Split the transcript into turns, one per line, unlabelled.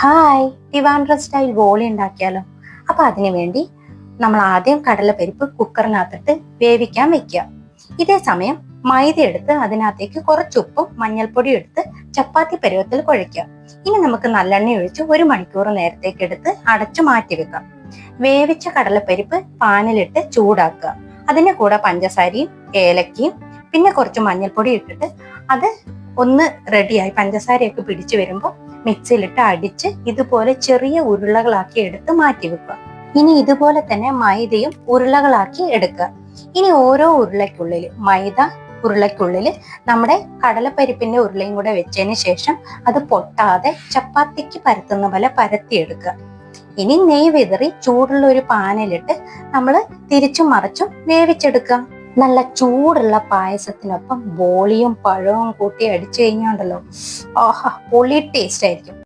Hi ടിവാൻഡ്ര style ബോളി ഉണ്ടാക്കിയാലോ? അപ്പൊ അതിനുവേണ്ടി നമ്മൾ ആദ്യം കടലപ്പരിപ്പ് കുക്കറിനകത്തിട്ട് വേവിക്കാൻ വെക്കുക. ഇതേ സമയം മൈദ എടുത്ത് അതിനകത്തേക്ക് കുറച്ച് ഉപ്പും മഞ്ഞൾപ്പൊടിയും എടുത്ത് ചപ്പാത്തി പരുവത്തിൽ കുഴയ്ക്കുക. ഇനി നമുക്ക് നല്ലെണ്ണ ഒഴിച്ച് ഒരു മണിക്കൂർ നേരത്തേക്ക് എടുത്ത് അടച്ചു മാറ്റി വെക്കാം വേവിച്ച കടലപ്പരിപ്പ് പാനിലിട്ട് ചൂടാക്കുക. അതിന്റെ കൂടെ പഞ്ചസാരയും ഏലക്കയും പിന്നെ കുറച്ച് മഞ്ഞൾപ്പൊടി ഇട്ടിട്ട് അത് ഒന്ന് റെഡിയായി പഞ്ചസാരയൊക്കെ പിടിച്ചു വരുമ്പോൾ മിക്സിയിലിട്ട് അടിച്ച് ഇതുപോലെ ചെറിയ ഉരുളകളാക്കി എടുത്ത് മാറ്റി വെക്കുക. ഇനി ഇതുപോലെ തന്നെ മൈദയും ഉരുളകളാക്കി എടുക്കുക. ഇനി ഓരോ ഉരുളയ്ക്കുള്ളിൽ മൈദ ഉരുളയ്ക്കുള്ളിൽ നമ്മുടെ കടലപ്പരിപ്പിന്റെ ഉരുളയും കൂടെ വെച്ചതിന് ശേഷം അത് പൊട്ടാതെ ചപ്പാത്തിക്ക് പരത്തുന്ന പോലെ പരത്തിയെടുക്കുക ഇനി നെയ് ചൂടുള്ള ഒരു പാനിലിട്ട് നമ്മൾ തിരിച്ചും മറിച്ചും വേവിച്ചെടുക്കുക. നല്ല ചൂടുള്ള പായസത്തിനൊപ്പം ബോളിയും പഴവും കൂട്ടി അടിച്ചു കഴിഞ്ഞാണ്ടല്ലോ. ആഹാ പൊളി ടേസ്റ്റ് ആയിരിക്കും.